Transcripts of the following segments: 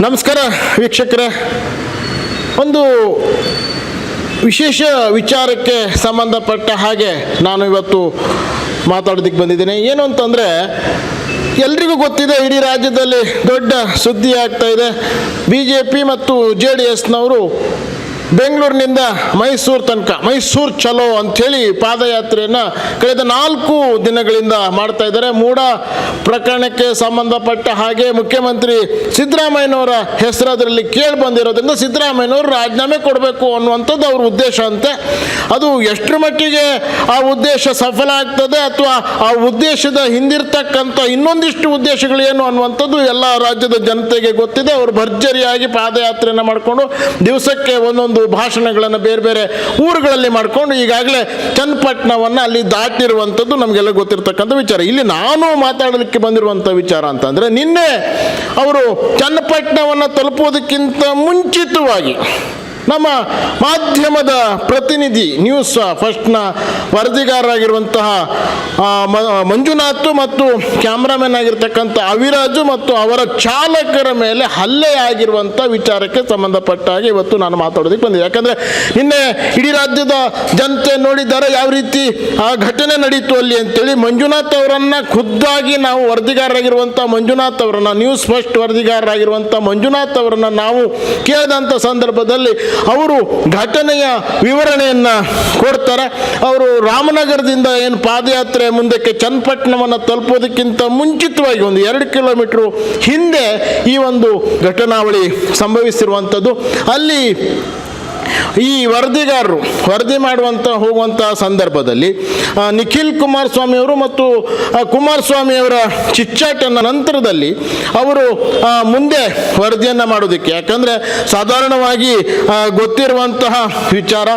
ನಮಸ್ಕಾರ ವೀಕ್ಷಕರೇ. ಒಂದು ವಿಶೇಷ ವಿಚಾರಕ್ಕೆ ಸಂಬಂಧಪಟ್ಟ ಹಾಗೆ ನಾನು ಇವತ್ತು ಮಾತಾಡೋದಕ್ಕೆ ಬಂದಿದ್ದೀನಿ. ಏನು ಅಂತಂದರೆ, ಎಲ್ರಿಗೂ ಗೊತ್ತಿದೆ, ಇಡೀ ರಾಜ್ಯದಲ್ಲಿ ದೊಡ್ಡ ಸುದ್ದಿ ಆಗ್ತಾ ಇದೆ. ಬಿ ಜೆ ಪಿ ಮತ್ತು ಜೆ ಡಿ ಎಸ್ನವರು ಬೆಂಗಳೂರಿನಿಂದ ಮೈಸೂರು ತನಕ. ಮೈಸೂರು ಚಲೋ ಅಂಥೇಳಿ ಪಾದಯಾತ್ರೆಯನ್ನು ಕಳೆದ ನಾಲ್ಕು ದಿನಗಳಿಂದ ಮಾಡ್ತಾ ಇದ್ದಾರೆ. ಮೂಡ ಪ್ರಕರಣಕ್ಕೆ ಸಂಬಂಧಪಟ್ಟ ಹಾಗೆ ಮುಖ್ಯಮಂತ್ರಿ ಸಿದ್ದರಾಮಯ್ಯನವರ ಹೆಸರು ಅದರಲ್ಲಿ ಕೇಳಿ ಬಂದಿರೋದ್ರಿಂದ ಸಿದ್ದರಾಮಯ್ಯನವರು ರಾಜೀನಾಮೆ ಕೊಡಬೇಕು ಅನ್ನುವಂಥದ್ದು ಅವ್ರ ಉದ್ದೇಶ ಅಂತೆ. ಅದು ಎಷ್ಟರ ಮಟ್ಟಿಗೆ ಆ ಉದ್ದೇಶ ಸಫಲ ಆಗ್ತದೆ ಅಥವಾ ಆ ಉದ್ದೇಶದ ಹಿಂದಿರ್ತಕ್ಕಂಥ ಇನ್ನೊಂದಿಷ್ಟು ಉದ್ದೇಶಗಳೇನು ಅನ್ನುವಂಥದ್ದು ಎಲ್ಲ ರಾಜ್ಯದ ಜನತೆಗೆ ಗೊತ್ತಿದೆ. ಅವರು ಭರ್ಜರಿಯಾಗಿ ಪಾದಯಾತ್ರೆಯನ್ನು ಮಾಡಿಕೊಂಡು ದಿವಸಕ್ಕೆ ಒಂದೊಂದು ಭಾಷಣಗಳನ್ನು ಬೇರೆ ಬೇರೆ ಊರುಗಳಲ್ಲಿ ಮಾಡಿಕೊಂಡು ಈಗಾಗಲೇ ಚನ್ನಪಟ್ಟಣವನ್ನು ಅಲ್ಲಿ ದಾಟಿರುವಂಥದ್ದು ನಮಗೆಲ್ಲ ಗೊತ್ತಿರತಕ್ಕಂಥ ವಿಚಾರ. ಇಲ್ಲಿ ನಾನು ಮಾತಾಡಲಿಕ್ಕೆ ಬಂದಿರುವಂಥ ವಿಚಾರ ಅಂತಂದರೆ ನಿನ್ನೆ ಅವರು ಚನ್ನಪಟ್ಟಣವನ್ನು ತಲುಪೋದಕ್ಕಿಂತ ಮುಂಚಿತವಾಗಿ ನಮ್ಮ ಮಾಧ್ಯಮದ ಪ್ರತಿನಿಧಿ ನ್ಯೂಸ್ ಫಸ್ಟ್ನ ವರದಿಗಾರರಾಗಿರುವಂತಹ ಮಂಜುನಾಥ್ ಮತ್ತು ಕ್ಯಾಮ್ರಾಮನ್ ಆಗಿರ್ತಕ್ಕಂಥ ಅವಿರಾಜು ಮತ್ತು ಅವರ ಚಾಲಕರ ಮೇಲೆ ಹಲ್ಲೆ ಆಗಿರುವಂಥ ವಿಚಾರಕ್ಕೆ ಸಂಬಂಧಪಟ್ಟ ಹಾಗೆ ಇವತ್ತು ನಾನು ಮಾತಾಡೋದಕ್ಕೆ ಬಂದಿದೆ ಯಾಕಂದರೆ ನಿನ್ನೆ ಇಡೀ ರಾಜ್ಯದ ಜನತೆ ನೋಡಿದ್ದಾರೆ ಯಾವ ರೀತಿ ಆ ಘಟನೆ ನಡೀತು ಅಲ್ಲಿ ಅಂತೇಳಿ ಮಂಜುನಾಥ್ ಅವರನ್ನು ಖುದ್ದಾಗಿ ನಾವು ವರದಿಗಾರರಾಗಿರುವಂಥ ಮಂಜುನಾಥ್ ಅವರನ್ನು ನ್ಯೂಸ್ ಫಸ್ಟ್ ವರದಿಗಾರರಾಗಿರುವಂಥ ಮಂಜುನಾಥ್ ಅವರನ್ನು ನಾವು ಕೇಳಿದಂಥ ಸಂದರ್ಭದಲ್ಲಿ ಅವರು ಘಟನೆಯ ವಿವರಣೆಯನ್ನು ಕೊಡ್ತಾರೆ. ಅವರು ರಾಮನಗರದಿಂದ ಏನು ಪಾದಯಾತ್ರೆ ಮುಂದಕ್ಕೆ ಚನ್ನಪಟ್ಟಣವನ್ನು ತಲುಪೋದಕ್ಕಿಂತ ಮುಂಚಿತವಾಗಿ ಒಂದು ಎರಡು ಕಿಲೋಮೀಟ್ರು ಹಿಂದೆ ಈ ಒಂದು ಘಟನಾವಳಿ ಸಂಭವಿಸಿರುವಂಥದ್ದು. ಅಲ್ಲಿ ಈ ವರದಿಗಾರರು, ವರದಿ ಮಾಡುವಂಥ ಹೋಗುವಂಥ ಸಂದರ್ಭದಲ್ಲಿ ನಿಖಿಲ್ ಕುಮಾರಸ್ವಾಮಿಯವರು ಮತ್ತು ಕುಮಾರಸ್ವಾಮಿಯವರ ಚಿಚ್ಚಾಟನ ನಂತರದಲ್ಲಿ ಅವರು ಮುಂದೆ ವರದಿಯನ್ನು ಮಾಡೋದಕ್ಕೆ. ಯಾಕಂದರೆ ಸಾಧಾರಣವಾಗಿ ಗೊತ್ತಿರುವಂತಹ ವಿಚಾರ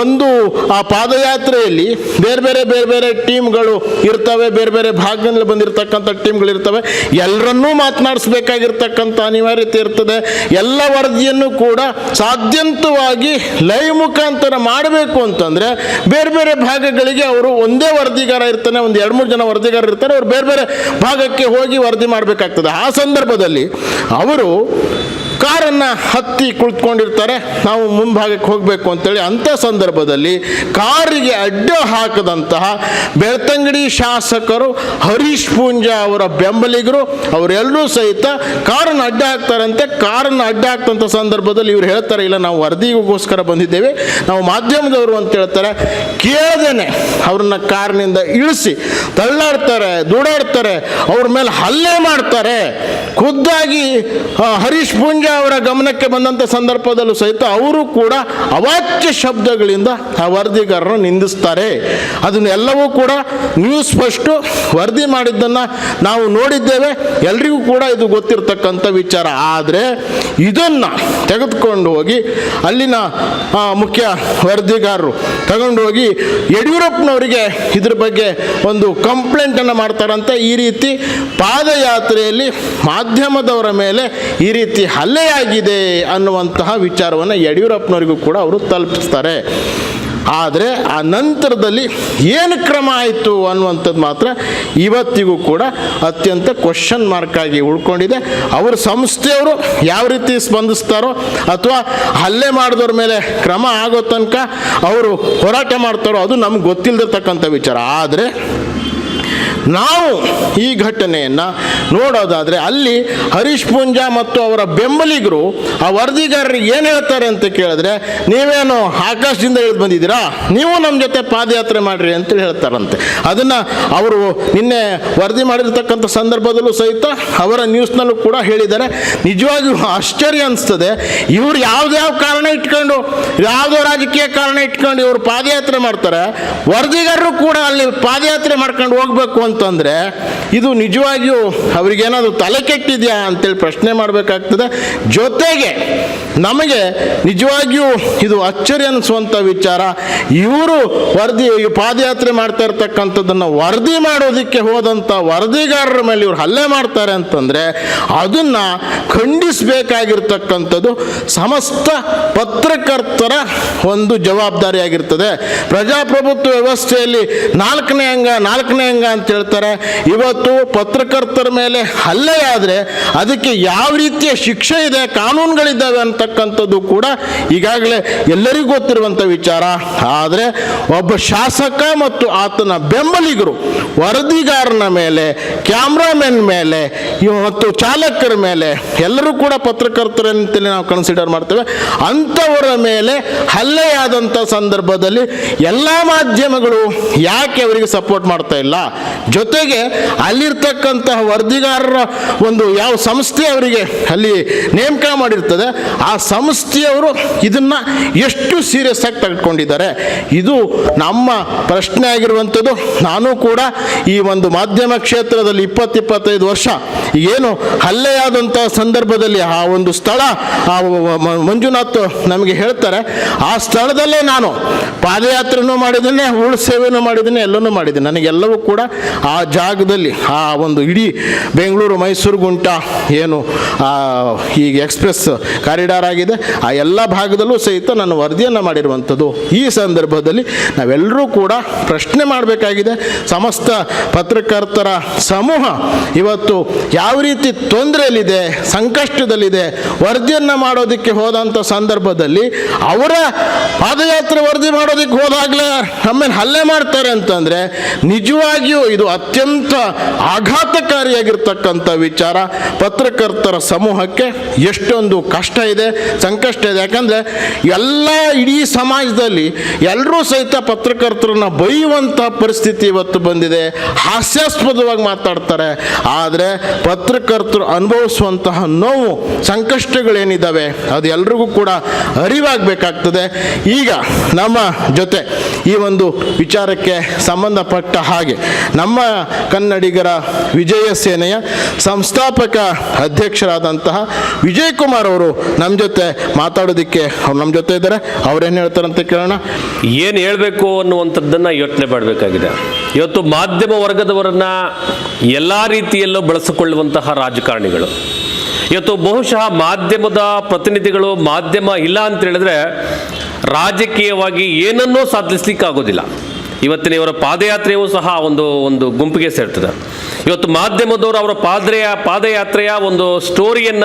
ಒಂದು, ಆ, ಪಾದಯಾತ್ರೆಯಲ್ಲಿ ಬೇರೆ ಬೇರೆ ಬೇರೆ ಬೇರೆ ಟೀಮ್ಗಳು ಇರ್ತವೆ, ಬೇರೆ ಬೇರೆ ಭಾಗದಿಂದ ಬಂದಿರತಕ್ಕಂಥ ಟೀಮ್ಗಳು ಇರ್ತವೆ. ಎಲ್ಲರನ್ನೂ ಮಾತನಾಡಿಸ್ಬೇಕಾಗಿರ್ತಕ್ಕಂಥ ಅನಿವಾರ್ಯತೆ ಇರ್ತದೆ. ಎಲ್ಲ ವರದಿಯನ್ನು ಕೂಡ ಸಾಧ್ಯಂತವಾಗಿ ಲೈವ್ ಮುಖಾಂತರ ಮಾಡಬೇಕು ಅಂತಂದರೆ ಬೇರೆ ಬೇರೆ ಭಾಗಗಳಿಗೆ ಅವರು ಒಂದೇ ವರದಿಗಾರ ಇರ್ತಾನೆ, ಒಂದು ಎರಡು ಮೂರು ಜನ ವರದಿಗಾರ ಇರ್ತಾರೆ, ಅವ್ರು ಬೇರೆ ಬೇರೆ ಭಾಗಕ್ಕೆ ಹೋಗಿ ವರದಿ ಮಾಡಬೇಕಾಗ್ತದೆ. ಆ ಸಂದರ್ಭದಲ್ಲಿ ಅವರು ಕಾರನ್ನು ಹತ್ತಿ ಕುಳಿತುಕೊಂಡಿರ್ತಾರೆ. ನಾವು ಮುಂಭಾಗಕ್ಕೆ ಹೋಗಬೇಕು ಅಂತೇಳಿ ಅಂಥ ಸಂದರ್ಭದಲ್ಲಿ ಕಾರಿಗೆ ಅಡ್ಡ ಹಾಕದಂತಹ ಬೆಳ್ತಂಗಡಿ ಶಾಸಕರು ಹರೀಶ್ ಪೂಂಜಾ ಅವರ ಬೆಂಬಲಿಗರು ಅವರೆಲ್ಲರೂ ಸಹಿತ ಕಾರನ್ನು ಅಡ್ಡ ಹಾಕ್ತಾರಂತೆ. ಕಾರನ್ನು ಅಡ್ಡ ಹಾಕ್ತಂಥ ಸಂದರ್ಭದಲ್ಲಿ ಇವ್ರು ಹೇಳ್ತಾರೆ, ಇಲ್ಲ, ನಾವು ವರದಿಗೋಸ್ಕರ ಬಂದಿದ್ದೇವೆ. ನಾವು ಮಾಧ್ಯಮದವರು ಅಂತ ಹೇಳ್ತಾರೆ. ಕೇಳದೇನೆ ಅವ್ರನ್ನ ಕಾರಿನಿಂದ ಇಳಿಸಿ ತಳ್ಳಾಡ್ತಾರೆ, ದೂಡಾಡ್ತಾರೆ. ಅವ್ರ ಮೇಲೆ ಹಲ್ಲೆ ಮಾಡ್ತಾರೆ. ಖುದ್ದಾಗಿ ಹರೀಶ್ ಪೂಂಜಾ ಅವರ ಗಮನಕ್ಕೆ ಬಂದಂಥ ಸಂದರ್ಭದಲ್ಲೂ ಸಹಿತ ಅವರು ಕೂಡ ಅವಾಚ್ಯ ಶಬ್ದಗಳಿಂದ ಆ ವರದಿಗಾರರನ್ನು ನಿಂದಿಸ್ತಾರೆ. ಅದನ್ನೆಲ್ಲವೂ ಕೂಡ ನ್ಯೂಸ್ ಫಸ್ಟು ವರದಿ ಮಾಡಿದ್ದನ್ನು ನಾವು ನೋಡಿದ್ದೇವೆ. ಎಲ್ರಿಗೂ ಕೂಡ ಇದು ಗೊತ್ತಿರತಕ್ಕಂಥ ವಿಚಾರ. ಆದರೆ ಇದನ್ನು ತೆಗೆದುಕೊಂಡು ಹೋಗಿ ಅಲ್ಲಿನ ಮುಖ್ಯ ವರದಿಗಾರರು ತಗೊಂಡು ಹೋಗಿ ಯಡಿಯೂರಪ್ಪನವರಿಗೆ ಇದ್ರ ಬಗ್ಗೆ ಒಂದು ಕಂಪ್ಲೇಂಟನ್ನು ಮಾಡ್ತಾರಂತೆ. ಈ ರೀತಿ ಪಾದಯಾತ್ರೆಯಲ್ಲಿ ಮಾಧ್ಯಮದವರ ಮೇಲೆ ಈ ರೀತಿ ಹಲ್ಲೆಯಾಗಿದೆ ಅನ್ನುವಂತಹ ವಿಚಾರವನ್ನು ಯಡಿಯೂರಪ್ಪನವರಿಗೂ ಕೂಡ ಅವರು ತಲುಪಿಸ್ತಾರೆ. ಆದರೆ ಆ ನಂತರದಲ್ಲಿ ಏನು ಕ್ರಮ ಆಯಿತು ಅನ್ನುವಂಥದ್ದು ಮಾತ್ರ ಇವತ್ತಿಗೂ ಕೂಡ ಅತ್ಯಂತ ಕ್ವಶನ್ ಮಾರ್ಕ್ ಆಗಿ ಉಳ್ಕೊಂಡಿದೆ. ಅವ್ರ ಸಂಸ್ಥೆಯವರು ಯಾವ ರೀತಿ ಸ್ಪಂದಿಸ್ತಾರೋ ಅಥವಾ ಹಲ್ಲೆ ಮಾಡಿದವ್ರ ಮೇಲೆ ಕ್ರಮ ಆಗೋ ತನಕ ಅವರು ಹೋರಾಟ ಮಾಡ್ತಾರೋ ಅದು ನಮ್ಗೆ ಗೊತ್ತಿಲ್ಲದಿರ್ತಕ್ಕಂಥ ವಿಚಾರ. ಆದರೆ ನಾವು ಈ ಘಟನೆಯನ್ನು ನೋಡೋದಾದರೆ ಅಲ್ಲಿ ಹರೀಶ್ ಪೂಂಜಾ ಮತ್ತು ಅವರ ಬೆಂಬಲಿಗರು ಆ ವರದಿಗಾರರಿಗೆ ಏನು ಹೇಳ್ತಾರೆ ಅಂತ ಕೇಳಿದ್ರೆ, ನೀವೇನು ಆಕಾಶದಿಂದ ಇಳಿದು ಬಂದಿದ್ದೀರಾ? ನೀವು ನಮ್ಮ ಜೊತೆ ಪಾದಯಾತ್ರೆ ಮಾಡಿರಿ ಅಂತ ಹೇಳ್ತಾರಂತೆ. ಅದನ್ನು ಅವರು ನಿನ್ನೆ ವರದಿ ಮಾಡಿರ್ತಕ್ಕಂಥ ಸಂದರ್ಭದಲ್ಲೂ ಸಹಿತ ಅವರ ನ್ಯೂಸ್ನಲ್ಲೂ ಕೂಡ ಹೇಳಿದ್ದಾರೆ. ನಿಜವಾಗಿಯೂ ಆಶ್ಚರ್ಯ ಅನಿಸ್ತದೆ. ಇವ್ರು ಯಾವ್ದ್ಯಾವ ಕಾರಣ ಇಟ್ಕೊಂಡು, ಯಾವುದೋ ರಾಜಕೀಯ ಕಾರಣ ಇಟ್ಕೊಂಡು ಇವರು ಪಾದಯಾತ್ರೆ ಮಾಡ್ತಾರೆ, ವರದಿಗಾರರು ಕೂಡ ಅಲ್ಲಿ ಪಾದಯಾತ್ರೆ ಮಾಡ್ಕೊಂಡು ಹೋಗ್ಬೇಕು ಅಂತಂದರೆ ಇದು ನಿಜವಾಗಿಯೂ ಅವರಿಗೇನಾದರೂ ತಲೆ ಕೆಟ್ಟಿದೆಯಾ ಅಂತೇಳಿ ಪ್ರಶ್ನೆ ಮಾಡಬೇಕಾಗ್ತದೆ. ಜೊತೆಗೆ ನಮಗೆ ನಿಜವಾಗಿಯೂ ಇದು ಅಚ್ಚರಿ ಅನಿಸುವಂಥ ವಿಚಾರ. ಇವರು ವರದಿ ಪಾದಯಾತ್ರೆ ಮಾಡ್ತಾ ಇರ್ತಕ್ಕಂಥದ್ದನ್ನು ವರದಿ ಮಾಡೋದಕ್ಕೆ ಹೋದಂಥ ವರದಿಗಾರರ ಮೇಲೆ ಇವರು ಹಲ್ಲೆ ಮಾಡ್ತಾರೆ ಅಂತಂದರೆ ಅದನ್ನು ಖಂಡಿಸಬೇಕಾಗಿರ್ತಕ್ಕಂಥದ್ದು ಸಮಸ್ತ ಪತ್ರಕರ್ತರ ಒಂದು ಜವಾಬ್ದಾರಿಯಾಗಿರ್ತದೆ. ಪ್ರಜಾಪ್ರಭುತ್ವ ವ್ಯವಸ್ಥೆಯಲ್ಲಿ ನಾಲ್ಕನೇ ಅಂಗ ನಾಲ್ಕನೇ ಅಂಗ ಅಂತ ಹೇಳ್ತಾರೆ. ಇವತ್ತು ಪತ್ರಕರ್ತರ ಮೇಲೆ ಹಲ್ಲೆ ಆದರೆ ಅದಕ್ಕೆ ಯಾವ ರೀತಿಯ ಶಿಕ್ಷೆ ಇದೆ, ಕಾನೂನುಗಳಿದ್ದಾವೆ ಅಂತಕ್ಕಂಥದ್ದು ಕೂಡ ಈಗಾಗಲೇ ಎಲ್ಲರಿಗೂ ಗೊತ್ತಿರುವಂಥ ವಿಚಾರ. ಆದರೆ ಒಬ್ಬ ಶಾಸಕ ಮತ್ತು ಆತನ ಬೆಂಬಲಿಗರು, ವರದಿಗಾರನ ಮೇಲೆ, ಕ್ಯಾಮ್ರಾಮನ್ ಮೇಲೆ ಮತ್ತು ಚಾಲಕರ ಮೇಲೆ, ಎಲ್ಲರೂ ಕೂಡ ಪತ್ರಕರ್ತರಂತಲೇ ನಾವು ಕನ್ಸಿಡರ್ ಮಾಡ್ತೇವೆ. ಅಂಥವರ ಮೇಲೆ ಹಲ್ಲೆಯಾದಂಥ ಸಂದರ್ಭದಲ್ಲಿ ಎಲ್ಲ ಮಾಧ್ಯಮಗಳು ಯಾಕೆ ಅವರಿಗೆ ಸಪೋರ್ಟ್ ಮಾಡ್ತಾ ಇಲ್ಲ? ಜೊತೆಗೆ ಅಲ್ಲಿರ್ತಕ್ಕಂತಹ ವರದಿಗಾರರ ಒಂದು ಯಾವ ಸಂಸ್ಥೆ ಅವರಿಗೆ ಅಲ್ಲಿ ನೇಮಕ ಮಾಡಿರ್ತದೆ? ಆ ಸಂಸ್ಥೆಯವರು ಇದನ್ನ ಎಷ್ಟು ಸೀರಿಯಸ್ ಆಗಿ ತೆಗೆದುಕೊಂಡಿದ್ದಾರೆ. ಇದು ನಮ್ಮ ಪ್ರಶ್ನೆ ಆಗಿರುವಂಥದ್ದು ನಾನು ಕೂಡ ಈ ಒಂದು ಮಾಧ್ಯಮ ಕ್ಷೇತ್ರದಲ್ಲಿ ಇಪ್ಪತ್ತಿಪ್ಪತ್ತೈದು ವರ್ಷ ಏನು ಹಲ್ಲೆಯಾದಂಥ ಸಂದರ್ಭದಲ್ಲಿ ಆ ಒಂದು ಸ್ಥಳ, ಆ ಮಂಜುನಾಥ್ ನಮಗೆ ಹೇಳ್ತಾರೆ, ಆ ಸ್ಥಳದಲ್ಲೇ ನಾನು ಪಾದಯಾತ್ರೆನೂ ಮಾಡಿದ್ದೇನೆ ಉಳು ಸೇವೆನೂ ಮಾಡಿದ್ದೇನೆ, ಎಲ್ಲನೂ ಮಾಡಿದ್ದೇನೆ. ನನಗೆಲ್ಲವೂ ಕೂಡ ಆ ಜಾಗದಲ್ಲಿ, ಆ ಒಂದು ಇಡೀ ಬೆಂಗಳೂರು ಮೈಸೂರು ಗುಂಟ, ಏನು ಈ ಎಕ್ಸ್ಪ್ರೆಸ್ ಕಾರಿಡಾರ್ ಆಗಿದೆ ಆ ಎಲ್ಲ ಭಾಗದಲ್ಲೂ ಸಹಿತ ನನ್ನ ವರದಿಯನ್ನು ಮಾಡಿರುವಂಥದ್ದು. ಈ ಸಂದರ್ಭದಲ್ಲಿ ನಾವೆಲ್ಲರೂ ಕೂಡ ಪ್ರಶ್ನೆ ಮಾಡಬೇಕಾಗಿದೆ. ಸಮಸ್ತ ಪತ್ರಕರ್ತರ ಸಮೂಹ ಇವತ್ತು ಯಾವ ರೀತಿ ತೊಂದರೆಯಲ್ಲಿದೆ, ಸಂಕಷ್ಟದಲ್ಲಿದೆ, ವರದಿಯನ್ನು ಮಾಡೋದಕ್ಕೆ ಹೋದಂಥ ಸಂದರ್ಭದಲ್ಲಿ ಅವರ ಪಾದಯಾತ್ರೆ ವರದಿ ಮಾಡೋದಕ್ಕೆ ಹೋದಾಗಲೇ ನಮ್ಮನ್ನು ಹಲ್ಲೆ ಮಾಡ್ತಾರೆ ಅಂತಂದರೆ ನಿಜವಾಗಿಯೂ ಇದು ಅತ್ಯಂತ ಆಘಾತಕಾರಿಯಾಗಿರ್ತಕ್ಕಂಥ ವಿಚಾರ. ಪತ್ರಕರ್ತರ ಸಮೂಹಕ್ಕೆ ಎಷ್ಟೊಂದು ಕಷ್ಟ ಇದೆ. ಸಂಕಷ್ಟ ಇದೆ. ಯಾಕಂದರೆ ಎಲ್ಲ ಇಡೀ ಸಮಾಜದಲ್ಲಿ ಎಲ್ಲರೂ ಸಹಿತ ಪತ್ರಕರ್ತರನ್ನ ಬೈಯುವಂಥ ಪರಿಸ್ಥಿತಿ ಇವತ್ತು ಬಂದಿದೆ. ಹಾಸ್ಯಾಸ್ಪದವಾಗಿ ಮಾತಾಡ್ತಾರೆ. ಆದರೆ ಪತ್ರಕರ್ತರು ಅನುಭವಿಸುವಂತಹ ನೋವು ಸಂಕಷ್ಟಗಳೇನಿದ್ದಾವೆ ಅದು ಎಲ್ರಿಗೂ ಕೂಡ ಅರಿವಾಗಬೇಕಾಗ್ತದೆ. ಈಗ ನಮ್ಮ ಜೊತೆ ಈ ಒಂದು ವಿಚಾರಕ್ಕೆ ಸಂಬಂಧಪಟ್ಟ ಹಾಗೆ ನಮ್ಮ ಕನ್ನಡಿಗರ ವಿಜಯ ಸೇನೆಯ ಸಂಸ್ಥಾಪಕ ಅಧ್ಯಕ್ಷರಾದಂತಹ ವಿಜಯ್ ಕುಮಾರ್ ಅವರು ನಮ್ಮ ಜೊತೆ ಮಾತಾಡೋದಕ್ಕೆ ಅವ್ರು ನಮ್ಮ ಜೊತೆ ಇದ್ದಾರೆ. ಅವ್ರೇನು ಹೇಳ್ತಾರಂತ ಕೇಳೋಣ. ಏನು ಹೇಳಬೇಕು ಅನ್ನುವಂಥದ್ದನ್ನು ಯೋಚನೆ ಮಾಡಬೇಕಾಗಿದೆ. ಇವತ್ತು ಮಾಧ್ಯಮ ವರ್ಗದವರನ್ನ ಎಲ್ಲ ರೀತಿಯಲ್ಲೂ ಬಳಸಿಕೊಳ್ಳುವಂತಹ ರಾಜಕಾರಣಿಗಳು. ಇವತ್ತು ಬಹುಶಃ ಮಾಧ್ಯಮದ ಪ್ರತಿನಿಧಿಗಳು ಮಾಧ್ಯಮ ಇಲ್ಲ ಅಂತ ಹೇಳಿದ್ರೆ ರಾಜಕೀಯವಾಗಿ ಏನನ್ನೂ ಸಾಧಿಸ್ಲಿಕ್ಕಾಗೋದಿಲ್ಲ. ಇವತ್ತಿನ ಇವರ ಪಾದಯಾತ್ರೆಯೂ ಸಹ ಒಂದು ಒಂದು ಗುಂಪಿಗೆ ಸೇರ್ತದೆ. ಇವತ್ತು ಮಾಧ್ಯಮದವರು ಅವರ ಪಾದ್ರೆಯ ಪಾದಯಾತ್ರೆಯ ಒಂದು ಸ್ಟೋರಿಯನ್ನ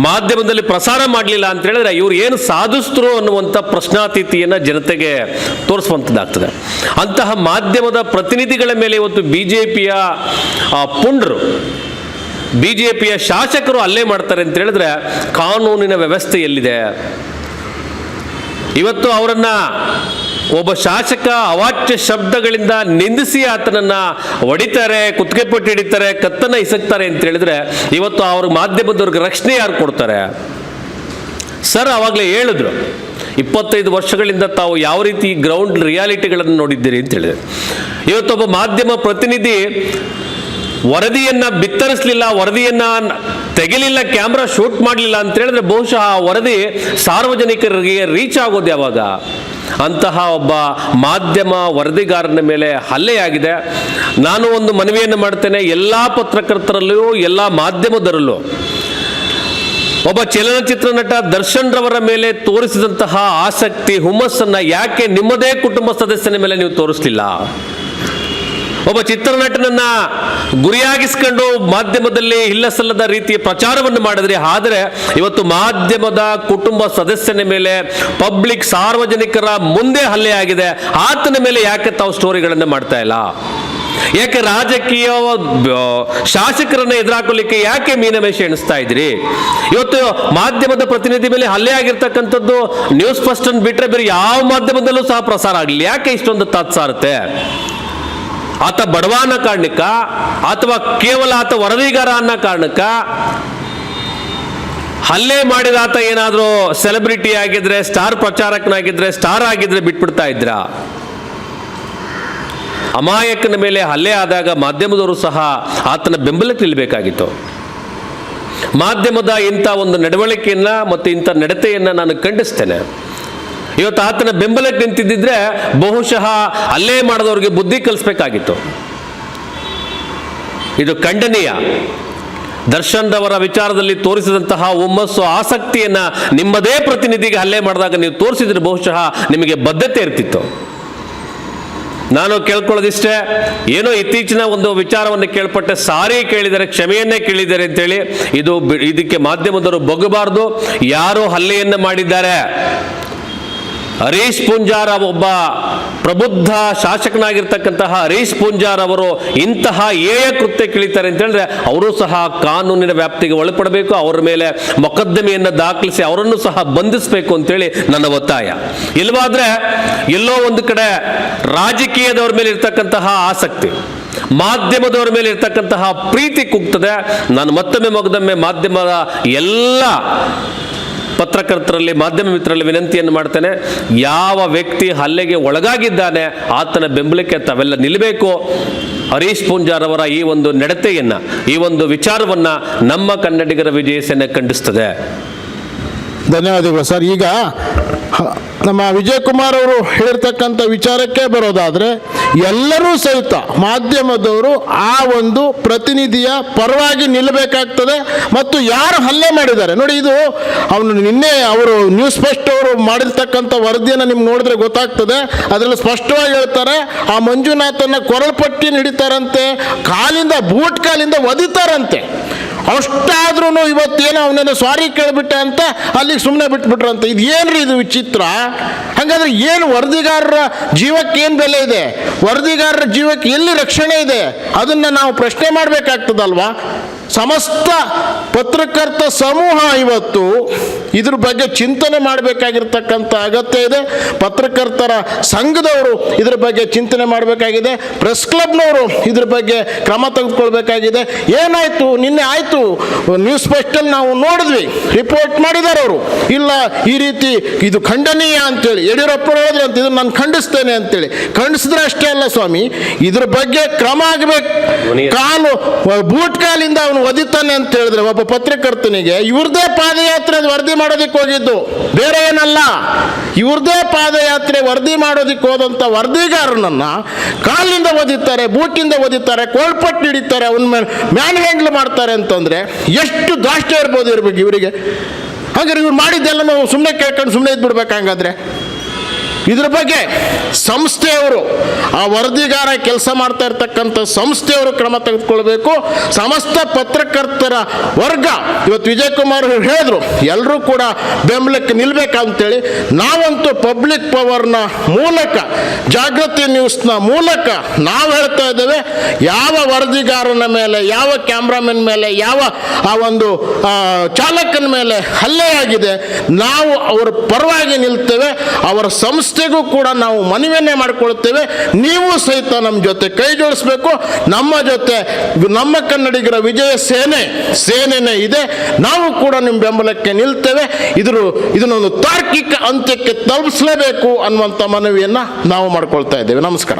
ಮಾಧ್ಯಮದಲ್ಲಿ ಪ್ರಸಾರ ಮಾಡಲಿಲ್ಲ ಅಂತ ಹೇಳಿದ್ರೆ ಇವ್ರು ಏನು ಸಾಧಿಸ್ತರು ಅನ್ನುವಂಥ ಪ್ರಶ್ನಾತೀತಿಯನ್ನು ಜನತೆಗೆ ತೋರಿಸುವಂಥದ್ದಾಗ್ತದೆ ಅಂತಹ ಮಾಧ್ಯಮದ ಪ್ರತಿನಿಧಿಗಳ ಮೇಲೆ ಇವತ್ತು ಬಿ ಜೆ ಪಿಯ ಪುಂಡ್ರು ಬಿ ಜೆ ಪಿಯ ಶಾಸಕರು ಅಲ್ಲೇ ಮಾಡ್ತಾರೆ ಅಂತ ಹೇಳಿದ್ರೆ ಕಾನೂನಿನ ವ್ಯವಸ್ಥೆ ಎಲ್ಲಿದೆ? ಇವತ್ತು ಅವರನ್ನ ಒಬ್ಬ ಶಾಸಕ ಅವಾಚ್ಯ ಶಬ್ದಗಳಿಂದ ನಿಂದಿಸಿ ಆತನನ್ನ ಹೊಡಿತಾರೆ ಕುತ್ತಿಗೆ ಪಟ್ಟು ಹಿಡಿತಾರೆ, ಕತ್ತನ್ನ ಇಸಕ್ತಾರೆ ಅಂತ ಹೇಳಿದ್ರೆ ಇವತ್ತು ಅವ್ರ ಮಾಧ್ಯಮದವ್ರಿಗೆ ರಕ್ಷಣೆ ಯಾರು ಕೊಡ್ತಾರೆ? ಸರ್, ಅವಾಗಲೇ ಹೇಳಿದ್ರು, ಇಪ್ಪತ್ತೈದು ವರ್ಷಗಳಿಂದ ತಾವು ಯಾವ ರೀತಿ ಗ್ರೌಂಡ್ ರಿಯಾಲಿಟಿಗಳನ್ನು ನೋಡಿದ್ದೀರಿ ಅಂತ ಹೇಳಿದೆ ಇವತ್ತೊಬ್ಬ ಮಾಧ್ಯಮ ಪ್ರತಿನಿಧಿ ವರದಿಯನ್ನ ಬಿತ್ತರಿಸಲಿಲ್ಲ, ವರದಿಯನ್ನ ತೆಗಿಲಿಲ್ಲ, ಕ್ಯಾಮ್ರಾ ಶೂಟ್ ಮಾಡಲಿಲ್ಲ ಅಂತ ಹೇಳಿದ್ರೆ ಬಹುಶಃ ಆ ವರದಿ ಸಾರ್ವಜನಿಕರಿಗೆ ರೀಚ್ ಆಗೋದು ಯಾವಾಗ? ಅಂತಹ ಒಬ್ಬ ಮಾಧ್ಯಮ ವರದಿಗಾರನ ಮೇಲೆ ಹಲ್ಲೆಯಾಗಿದೆ. ನಾನು ಒಂದು ಮನವಿಯನ್ನು ಮಾಡ್ತೇನೆ, ಎಲ್ಲ ಪತ್ರಕರ್ತರಲ್ಲೂ ಎಲ್ಲ ಮಾಧ್ಯಮದರಲ್ಲೂ. ಒಬ್ಬ ಚಲನಚಿತ್ರ ನಟ ದರ್ಶನ್ ರವರ ಮೇಲೆ ತೋರಿಸಿದಂತಹ ಆಸಕ್ತಿ, ಹುಮ್ಮಸ್ಸನ್ನ ಯಾಕೆ ನಿಮ್ಮದೇ ಕುಟುಂಬ ಸದಸ್ಯನ ಮೇಲೆ ನೀವು ತೋರಿಸ್ಲಿಲ್ಲ? ಒಬ್ಬ ಚಿತ್ರನಟನನ್ನ ಗುರಿಯಾಗಿಸ್ಕೊಂಡು ಮಾಧ್ಯಮದಲ್ಲಿ ಇಲ್ಲಸಲ್ಲದ ರೀತಿಯ ಪ್ರಚಾರವನ್ನು ಮಾಡಿದ್ರೆ, ಆದರೆ ಇವತ್ತು ಮಾಧ್ಯಮದ ಕುಟುಂಬ ಸದಸ್ಯನ ಮೇಲೆ, ಪಬ್ಲಿಕ್ ಸಾರ್ವಜನಿಕರ ಮುಂದೆ ಹಲ್ಲೆ ಆಗಿದೆ. ಆತನ ಮೇಲೆ ಯಾಕೆ ತಾವು ಸ್ಟೋರಿಗಳನ್ನು ಮಾಡ್ತಾ ಇಲ್ಲ? ಯಾಕೆ ರಾಜಕೀಯ ಶಾಸಕರನ್ನು ಎದುರಾಕೊಳ್ಳಿಕ್ಕೆ ಯಾಕೆ ಮೀನಮೇಷ ಎಣಿಸ್ತಾ ಇದ್ರಿ ಇವತ್ತು ಮಾಧ್ಯಮದ ಪ್ರತಿನಿಧಿ ಮೇಲೆ ಹಲ್ಲೆ ಆಗಿರ್ತಕ್ಕಂಥದ್ದು ನ್ಯೂಸ್ ಫಸ್ಟ್ ಬಿಟ್ರೆ ಬೇರೆ ಯಾವ ಮಾಧ್ಯಮದಲ್ಲೂ ಸಹ ಪ್ರಸಾರ ಆಗಲಿ ಯಾಕೆ ಇಷ್ಟೊಂದು ತಾತ್ಸಾರುತ್ತೆ ಆತ ಬಡವ ಅನ್ನೋ ಕಾರಣಕ್ಕ ಅಥವಾ ಕೇವಲ ಆತ ವರದಿಗಾರ ಅನ್ನೋ ಕಾರಣಕ್ಕ, ಹಲ್ಲೆ ಮಾಡಿದ ಆತ ಏನಾದರೂ ಸೆಲೆಬ್ರಿಟಿ ಆಗಿದ್ರೆ ಸ್ಟಾರ್ ಪ್ರಚಾರಕನಾಗಿದ್ರೆ ಸ್ಟಾರ್ ಆಗಿದ್ರೆ ಬಿಟ್ಬಿಡ್ತಾ ಇದ್ರ? ಅಮಾಯಕನ ಮೇಲೆ ಹಲ್ಲೆ ಆದಾಗ ಮಾಧ್ಯಮದವರು ಸಹ ಆತನ ಬೆಂಬಲಕ್ಕೆ ನಿಲ್ಲಬೇಕಾಗಿತ್ತು ಮಾಧ್ಯಮದ ಇಂಥ ಒಂದು ನಡವಳಿಕೆಯನ್ನ ಮತ್ತು ಇಂಥ ನಡತೆಯನ್ನ ನಾನು ಖಂಡಿಸ್ತೇನೆ. ಇವತ್ತು ಆತನ ಬೆಂಬಲಕ್ಕೆ ನಿಂತಿದ್ದಿದ್ರೆ ಬಹುಶಃ ಅಲ್ಲೇ ಮಾಡಿದವ್ರಿಗೆ ಬುದ್ಧಿ ಕಲಿಸ್ಬೇಕಾಗಿತ್ತು. ಇದು ಖಂಡನೀಯ. ದರ್ಶನ್ ರವರ ವಿಚಾರದಲ್ಲಿ ತೋರಿಸಿದಂತಹ ಹುಮ್ಮಸ್ಸು, ಆಸಕ್ತಿಯನ್ನ ನಿಮ್ಮದೇ ಪ್ರತಿನಿಧಿಗೆ ಹಲ್ಲೆ ಮಾಡಿದಾಗ ನೀವು ತೋರಿಸಿದ್ರೆ ಬಹುಶಃ ನಿಮಗೆ ಬದ್ಧತೆ ಇರ್ತಿತ್ತು. ನಾನು ಕೇಳ್ಕೊಳ್ಳೋದಿಷ್ಟೇ, ಏನೋ ಇತ್ತೀಚಿನ ಒಂದು ವಿಚಾರವನ್ನು ಕೇಳ್ಪಟ್ಟೆ, ಸಾರಿ ಕೇಳಿದರೆ, ಕ್ಷಮೆಯನ್ನೇ ಕೇಳಿದ್ದಾರೆ ಅಂತೇಳಿ ಇದು ಇದಕ್ಕೆ ಮಾಧ್ಯಮದವರು ಬಗ್ಗಬಾರ್ದು. ಯಾರು ಹಲ್ಲೆಯನ್ನು ಮಾಡಿದ್ದಾರೆ. ಹರೀಶ್ ಪೂಂಜಾರ ಒಬ್ಬ ಪ್ರಬುದ್ಧ ಶಾಸಕನಾಗಿರ್ತಕ್ಕಂತಹ ಹರೀಶ್ ಪೂಂಜಾರ್ ಅವರು ಇಂತಹ ಏಯ ಕೃತ್ಯ ಕಿಳಿತಾರೆ ಅಂತ ಹೇಳಿದ್ರೆ ಅವರು ಸಹ ಕಾನೂನಿನ ವ್ಯಾಪ್ತಿಗೆ ಒಳಪಡಬೇಕು, ಅವರ ಮೇಲೆ ಮೊಕದ್ದಮೆಯನ್ನು ದಾಖಲಿಸಿ ಅವರನ್ನು ಸಹ ಬಂಧಿಸಬೇಕು ಅಂತೇಳಿ ನನ್ನ ಒತ್ತಾಯ. ಇಲ್ವಾದ್ರೆ ಎಲ್ಲೋ ಒಂದು ಕಡೆ ರಾಜಕೀಯದವ್ರ ಮೇಲೆ ಇರ್ತಕ್ಕಂತಹ ಆಸಕ್ತಿ, ಮಾಧ್ಯಮದವರ ಮೇಲೆ ಇರ್ತಕ್ಕಂತಹ ಪ್ರೀತಿ ಕುಗ್ತದೆ. ನಾನು ಮತ್ತೊಮ್ಮೆ ಮೊಗದೊಮ್ಮೆ ಮಾಧ್ಯಮದ ಎಲ್ಲ ಪತ್ರಕರ್ತರಲ್ಲಿ, ಮಾಧ್ಯಮ ಮಿತ್ರರಲ್ಲಿ ವಿನಂತಿಯನ್ನು ಮಾಡ್ತೇನೆ, ಯಾವ ವ್ಯಕ್ತಿ ಹಲ್ಲೆಗೆ ಒಳಗಾಗಿದ್ದಾನೆ, ಆತನ ಬೆಂಬಲಕ್ಕೆ ತಾವೆಲ್ಲ ನಿಲ್ಲಬೇಕು ಹರೀಶ್ ಪೂಂಜಾರವರ ಈ ಒಂದು ನಡತೆಯನ್ನು, ಈ ಒಂದು ವಿಚಾರವನ್ನ ನಮ್ಮ ಕನ್ನಡಿಗರ ವಿಜಯ ಸೇನೆ ಖಂಡಿಸ್ತದೆ. ಧನ್ಯವಾದಗಳು ಸರ್. ಈಗ ನಮ್ಮ ವಿಜಯಕುಮಾರ್ ಅವರು ಹೇಳಿರ್ತಕ್ಕಂಥ ವಿಚಾರಕ್ಕೆ ಬರೋದಾದರೆ, ಎಲ್ಲರೂ ಸಹಿತ ಮಾಧ್ಯಮದವರು ಆ ಒಂದು ಪ್ರತಿನಿಧಿಯ ಪರವಾಗಿ ನಿಲ್ಲಬೇಕಾಗ್ತದೆ ಮತ್ತು ಯಾರು ಹಲ್ಲೆ ಮಾಡಿದ್ದಾರೆ? ನೋಡಿ ಇದು ಅವನು ನಿನ್ನೆ ಅವರು ನ್ಯೂಸ್ ಫಸ್ಟ್ ಅವರು ಮಾಡಿರ್ತಕ್ಕಂಥ ವರದಿಯನ್ನು ನಿಮ್ಗೆ ನೋಡಿದ್ರೆ ಗೊತ್ತಾಗ್ತದೆ. ಅದರಲ್ಲಿ ಸ್ಪಷ್ಟವಾಗಿ ಹೇಳ್ತಾರೆ, ಆ ಮಂಜುನಾಥನ ಕೊರಳ್ಪಟ್ಟಿ ಹಿಡಿತಾರಂತೆ, ಕಾಲಿಂದ ಬೂಟ್ ಕಾಲಿಂದ ಒದಿತಾರಂತೆ. ಅಷ್ಟಾದ್ರೂ ಇವತ್ತೇನೋ ಅವನನ್ನು ಸಾರಿ ಕೇಳಿಬಿಟ್ಟೆ ಅಂತ ಅಲ್ಲಿಗೆ ಸುಮ್ಮನೆ ಬಿಟ್ಬಿಟ್ರಂತ. ಇದು ಏನ್ರಿ ಇದು ವಿಚಿತ್ರ? ಹಾಗಾದ್ರೆ ಏನು ವರದಿಗಾರರ ಜೀವಕ್ಕೆ ಏನು ಬೆಲೆ ಇದೆ? ವರದಿಗಾರರ ಜೀವಕ್ಕೆ ಎಲ್ಲಿ ರಕ್ಷಣೆ ಇದೆ? ಅದನ್ನು ನಾವು ಪ್ರಶ್ನೆ ಮಾಡಬೇಕಾಗ್ತದಲ್ವಾ? ಸಮಸ್ತ ಪತ್ರಕರ್ತ ಸಮೂಹ ಇವತ್ತು ಇದ್ರ ಬಗ್ಗೆ ಚಿಂತನೆ ಮಾಡಬೇಕಾಗಿರ್ತಕ್ಕಂಥ ಅಗತ್ಯ ಇದೆ. ಪತ್ರಕರ್ತರ ಸಂಘದವರು ಇದ್ರ ಬಗ್ಗೆ ಚಿಂತನೆ ಮಾಡಬೇಕಾಗಿದೆ. ಪ್ರೆಸ್ ಕ್ಲಬ್ನವರು ಇದ್ರ ಬಗ್ಗೆ ಕ್ರಮ ತೆಗೆದುಕೊಳ್ಬೇಕಾಗಿದೆ. ಏನಾಯಿತು? ನಿನ್ನೆ ಆಯಿತು. ನ್ಯೂಸ್ ಪೋಸ್ಟಲ್ಲಿ ನಾವು ನೋಡಿದ್ವಿ. ರಿಪೋರ್ಟ್ ಮಾಡಿದ್ದಾರೆ ಅವರು. ಇಲ್ಲ ಈ ರೀತಿ ಇದು ಖಂಡನೀಯ ಅಂತೇಳಿ. ಯಡಿಯೂರಪ್ಪ ಹೇಳಿದ್ರೆ ಅಂತ ಇದನ್ನು ನಾನು ಖಂಡಿಸ್ತೇನೆ ಅಂತೇಳಿ. ಖಂಡಿಸಿದ್ರೆ ಅಷ್ಟೇ ಅಲ್ಲ ಸ್ವಾಮಿ ಇದ್ರ ಬಗ್ಗೆ ಕ್ರಮ ಆಗಬೇಕು. ಕಾಲು ಬೂಟ್ ಕಾಲಿಂದ ಅವನು ಒದಿತಾನೆ ಅಂತ ಹೇಳಿದ್ರೆ ಒಬ್ಬ ಪತ್ರಕರ್ತನಿಗೆ ಇವ್ರದೇ ಪಾದಯಾತ್ರೆ ವರದಿ ಮಾಡೋದಕ್ಕೆ ಹೋಗಿದ್ದು. ಬೇರೆ ಏನಲ್ಲ. ಇವ್ರದೇ ಪಾದಯಾತ್ರೆ ವರದಿ ಮಾಡೋದಿಕ್ಕೆ ಹೋದಂಥ ವರದಿಗಾರನನ್ನ ಕಾಲಿಂದ ಒದಿತಾರೆ ಬೂಟಿಂದ ಒದಿತಾರೆ ಕೋಳ್ಪಟ್ಟು ಹಿಡಿತಾರೆ, ಅವನ ಮೇಲೆ ಮ್ಯಾನ್ ಹ್ಯಾಂಡ್ಲ್ ಮಾಡ್ತಾರೆ ಅಂತಂದ್ರೆ ಎಷ್ಟು ದಾಷ್ಟ್ಯ ಇರ್ಬೋದು ಇರ್ಬೇಕು ಇವರಿಗೆ. ಹಾಗಾದ್ರೆ ಇವ್ರು ಮಾಡಿದ್ದೆಲ್ಲ ನಾವು ಸುಮ್ಮನೆ ಕೇಳ್ಕೊಂಡು ಸುಮ್ಮನೆ ಇದ್ಬಿಡ್ಬೇಕು ಹಂಗಾದ್ರೆ. ಇದ್ರ ಬಗ್ಗೆ ಸಂಸ್ಥೆಯವರು ಆ ವರದಿಗಾರ ಕೆಲಸ ಮಾಡ್ತಾ ಇರ್ತಕ್ಕಂಥ ಸಂಸ್ಥೆಯವರು ಕ್ರಮ ತೆಗೆದುಕೊಳ್ಬೇಕು. ಸಮಸ್ತ ಪತ್ರಕರ್ತರ ವರ್ಗ, ಇವತ್ತು ವಿಜಯ್ ಕುಮಾರ್ ಹೇಳಿದ್ರು ಎಲ್ಲರೂ ಕೂಡ ಬೆಂಬಲಕ್ಕೆ ನಿಲ್ಬೇಕಂತೇಳಿ ನಾವಂತೂ ಪಬ್ಲಿಕ್ ಪವರ್ನ ಮೂಲಕ, ಜಾಗೃತಿ ನ್ಯೂಸ್ನ ಮೂಲಕ ನಾವು ಹೇಳ್ತಾ ಇದ್ದೇವೆ, ಯಾವ ವರದಿಗಾರನ ಮೇಲೆ, ಯಾವ ಕ್ಯಾಮ್ರಾಮನ್ ಮೇಲೆ, ಯಾವ ಆ ಒಂದು ಚಾಲಕನ ಮೇಲೆ ಹಲ್ಲೆಯಾಗಿದೆ ನಾವು ಅವರ ಪರವಾಗಿ ನಿಲ್ತೇವೆ, ಅವರ ಸಂಸ್ಥೆಗೂ ಕೂಡ ನಾವು ಮನವಿಯನ್ನೇ ಮಾಡಿಕೊಳ್ತೇವೆ ನೀವು ಸಹಿತ ನಮ್ಮ ಜೊತೆ ಕೈ ಜೋಡಿಸ್ಬೇಕು. ನಮ್ಮ ಜೊತೆ ನಮ್ಮ ಕನ್ನಡಿಗರ ವಿಜಯ ಸೇನೆ, ಸೇನೆನೇ ಇದೆ. ನಾವು ಕೂಡ ನಿಮ್ಮ ಬೆಂಬಲಕ್ಕೆ ನಿಲ್ತೇವೆ. ಇದ್ರ, ಇದನ್ನೊಂದು ತಾರ್ಕಿಕ ಅಂತ್ಯಕ್ಕೆ ತಲುಪಿಸಲೇಬೇಕು ಅನ್ನುವಂಥ ಮನವಿಯನ್ನು ನಾವು ಮಾಡ್ಕೊಳ್ತಾ ಇದ್ದೇವೆ. ನಮಸ್ಕಾರ.